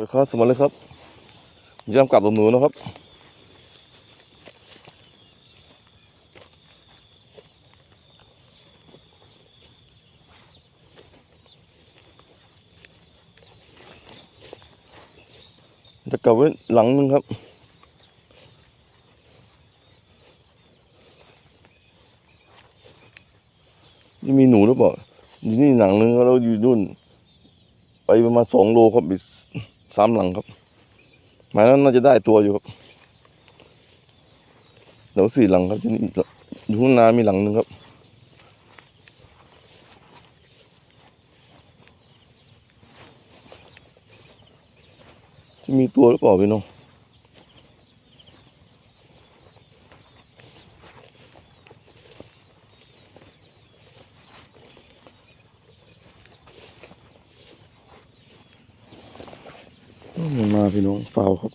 ไปครับสวัสดีครับย่ำกลับตัวหนูนะครับจะกลับไว้หลังนึงครับนี่มีหนูหรือเปล่าอยู่นี่หลังนึงแล้วอยู่นู่น ไปประมาณสองโลครับอีก สามหลังครับ หมายนั้นน่าจะได้ตัวอยู่ครับเดี๋ยวสี่หลังครับที่นี่อยู่ข้างหน้ามีหลังหนึ่งครับมีตัวหรือเปล่าพี่น้อง มาพี่น้องเฝ้าครับ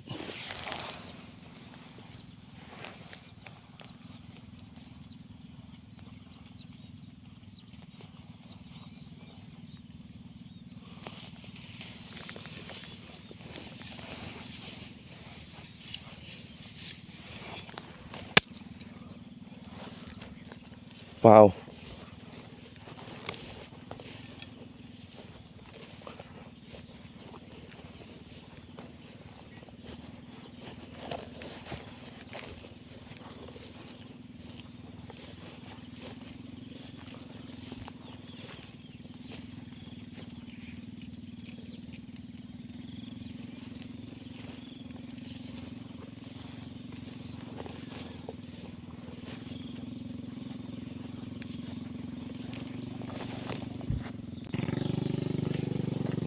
เปล่า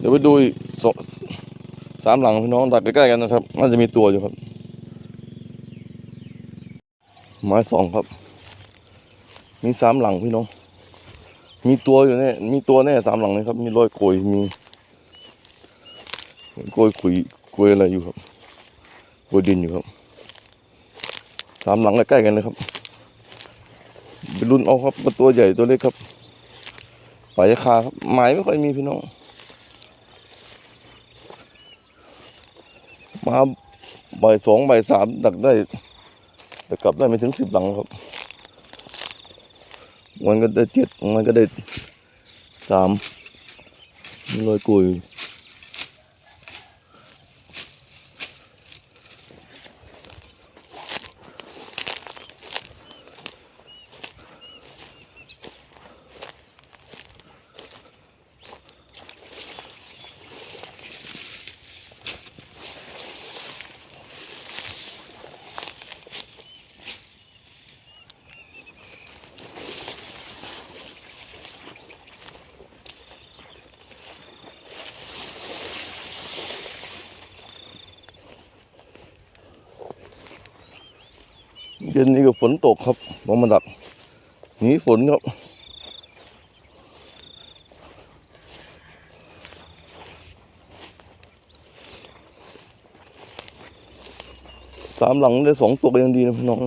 ดี๋ยวไปดูอีกสสามหลังพี่น้องดักใกล้ๆกันนะครับ น่าจะมีตัวอยู่ครับ ไม้สองครับ มีสามหลังพี่น้อง มีตัวอยู่แน่มีตัวแน่สามหลังเลยครับ มีรอยโกยมีโกยขุยโกยอะไรอยู่ครับโกยดินอยู่ครับสามหลังใกล้ๆกันเลยครับไปรุ่นเอาครับตัวใหญ่ตัวเล็กครับปลายคาครับหมายไม่ค่อยมีพี่น้อง มาบ่ายสองบ่ายสามดักได้แต่กลับได้ไม่ถึงสิบหลังครับ มันก็ได้เจ็ดมันก็ได้สามลอยกุย เย็นนี้ก็ฝนตกครับมามาดักหนีฝนครับ สามหลังได้สองตัวก็ยังดีนะพี่น้อง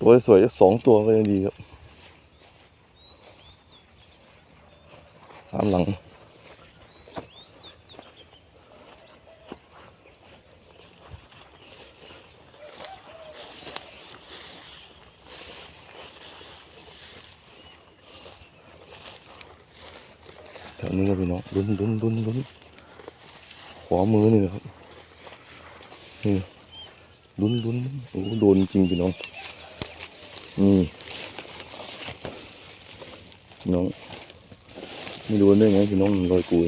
ตัวสวยๆสองตัวก็ยังดีครับ สามหลัง แถวนี้นะพี่น้องดุนดุนดุนดุนขวามือนี่นะครับนี่ดุนดุนโอ้โหโดนจริงพี่น้อง นี่น้อง ไม่รู้ได้ไงพี่น้องลอยกุย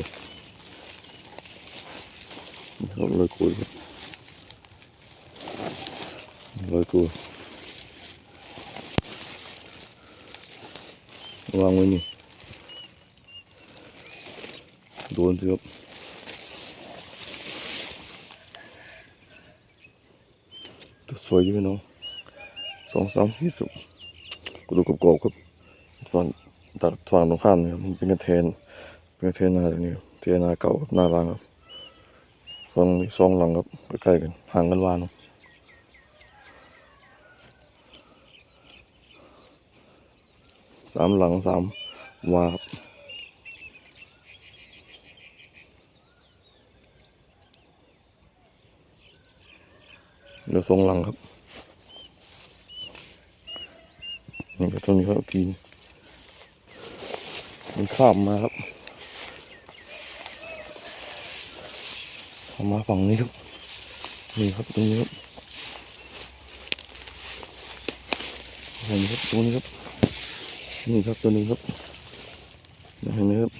ครับลอยกุยลอยกุยวางไว้นี่โดนสิครับตัวสวยอยู่พี่น้อง สองสามที่สุดกระดูกกรอบครับฝั่งตักฝั่งตรงข้ามเนี่ยมันเป็นกระเทนเป็นกระเทนนาตรงนี้เทนาเก่ากับนาลังครับฝั่งสองหลังครับใกล้ๆกันห่างกันวานครัสามหลังสามวาคบเดี๋ยวทรงหลังครับ นี่ก็ต้องมีข้าวกินมันข้ามมาครับข้ามมาฝั่งนี้ครับนี่ครับตรงนี้ครับนี่ครับตรงนี้ครับนี่ครับตัวนี้ครับเห็นไหมครับ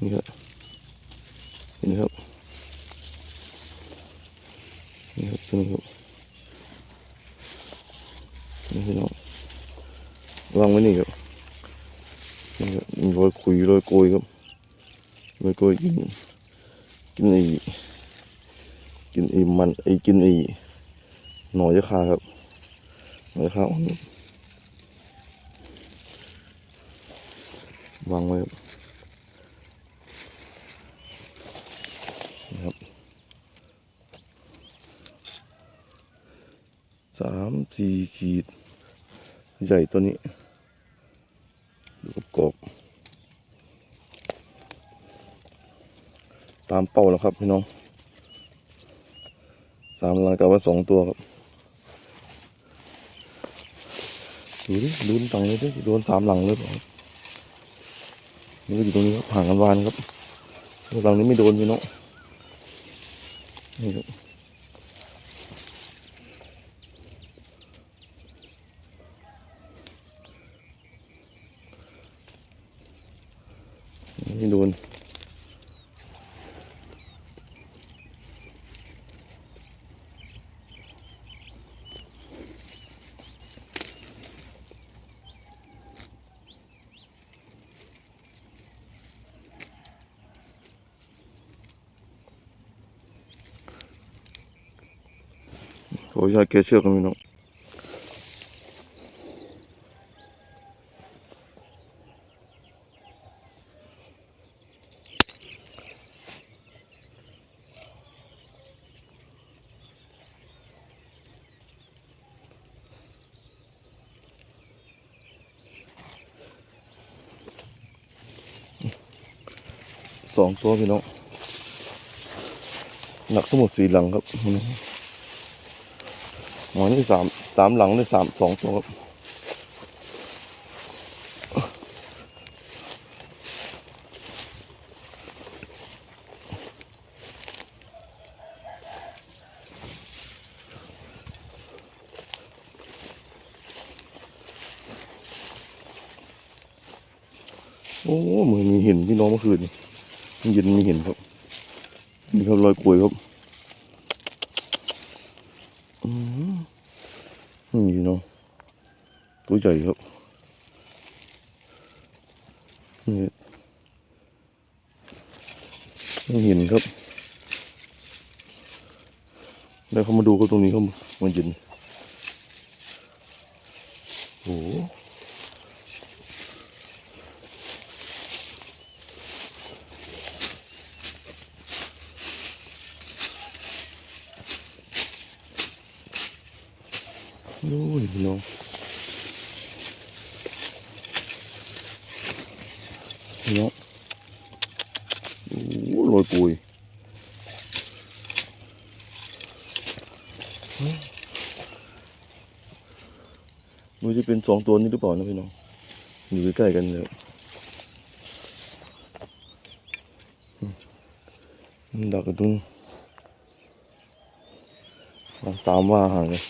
นี่ครับเห็นครับนี่ครับตัวนี้ครับนี่พี่น้อง วางไว้นี่ครับนี่ครับมีรอยคุยรอยโกยครับรอยโกยกินกินไอ้กินไอ้มันไอ้กินไอ้หน่อยยะคาครับหน่อยยะคาอ่อนวางไว้ครับนี่ครับสามสี่ขีดใหญ่ตัวนี้ ดูกรอบตามเป้าแล้วครับพี่น้องสามหลังกับว่าสองตัวครับดูดิดูตังเลยดิโดนสามหลังเลยเปล่านี่ก็อยู่ตรงนี้ครับห่างกันวานครับหลังนี้ไม่โดนพี่น้องนี่ครับ ไม่โดนขออนุญาตแกเชือกกันพี่น้อง สองตัวพี่น้องหนักทั้งหมดสี่หลังครับหมอนี่สามสามหลังนี่สามสองตัวครับโอ้เหมือนมีเห็นพี่น้องเมื่อคืนนี่ เย็นไมีเห็นครับ นี่ครับรอยกลวยครับอืมนี่พี่น้องตัวใหญ่ครับนี่ไม่เห็นครับแล้วเขามาดูก็ตรงนี้เขามันเย็นโอ้โหดูดิพี่น้อง พี่น้องโอ้โหโรยปุยมันจะเป็นสองตัวนี้หรือเปล่านะพี่น้อง อยู่ใกล้ๆกันเลยดักกันตรงสามว่าห่างเลย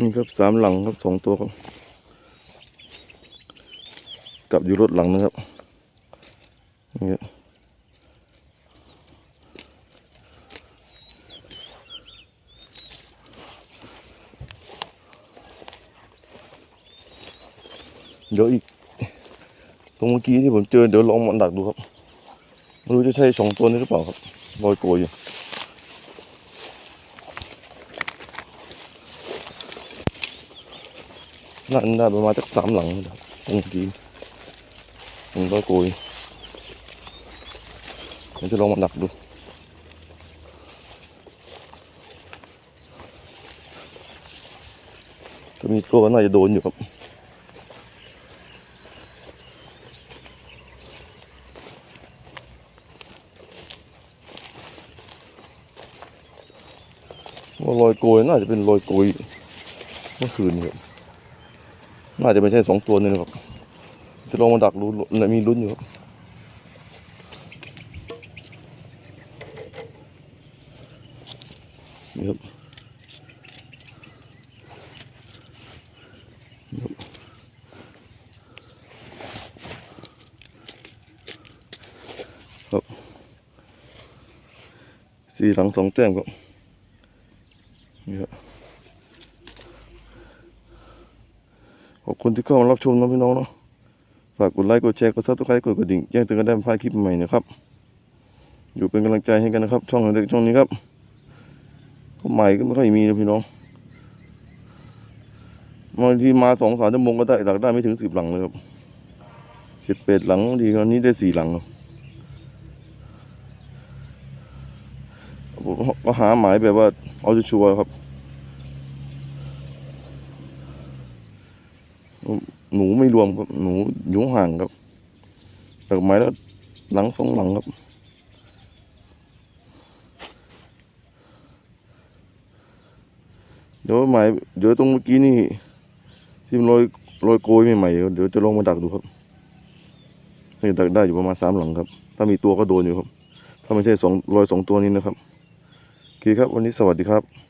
นี่ครับสามหลังครับสองตัวครับกลับอยู่รถหลังนะครับนี่ครับเดี๋ยวอีก ตรงเมื่อกี้ที่ผมเจอเดี๋ยวลองมาดักดูครับ ไม่รู้จะใช่สองตัวนี้หรือเปล่าครับลอยโกยอยู่ น่าน่าประมาณสักสามหลังตรงกี้ตรงลอยโกยเดี๋ยวจะลองมาดักดูถ้ามีตัวก็น่าจะโดนอยู่ครับว่าลอยโกยน่าจะเป็นลอยโกยเมื่อคืนครับ น่าจะไม่ใช่สองตัวนี่นะครับจะลองมาดักดูมีลุ้นอยู่ครับนี่ครับนี่ครับครับสี่หลังสองแต้มครับ นี่ครับขอบคุณ ที่เข้ามารับชมนะพี่น้องเนาะฝากกดไลค์กดแชร์กดซับสไครต์กดกระดิ่งแจ้งเตือนกันได้พลาดคลิปใหม่นะครับ อยู่เป็นกำลังใจให้กันนะครับ ช่องเล็กช่องนี้ครับก็ใหม่ก็ไม่ค่อยมีนะพี่น้องบางทีมาสองสามชั่วโมงก็ได้หลักได้ไม่ถึงสิบหลังเลยครับสิบเป็ดหลังดีคราวนี้ได้สี่หลังครับผมก็หาหมายแบบว่าเอาชัวร์ครับ หนูไม่รวมครับหนูอยู่ห่างครับแต่ไม้แล้วหลังสองหลังครับ เดี๋ยวหมายเดี๋ยวตรงเมื่อกี้นี่ที่มันลอยลอยโกยใหม่ๆเดี๋ยวจะลงมาดักดูครับนี่ดักได้อยู่ประมาณสามหลังครับ ถ้ามีตัวก็โดนอยู่ครับ ถ้าไม่ใช่สองลอยสองตัวนี้นะครับโอเคครับ วันนี้สวัสดีครับ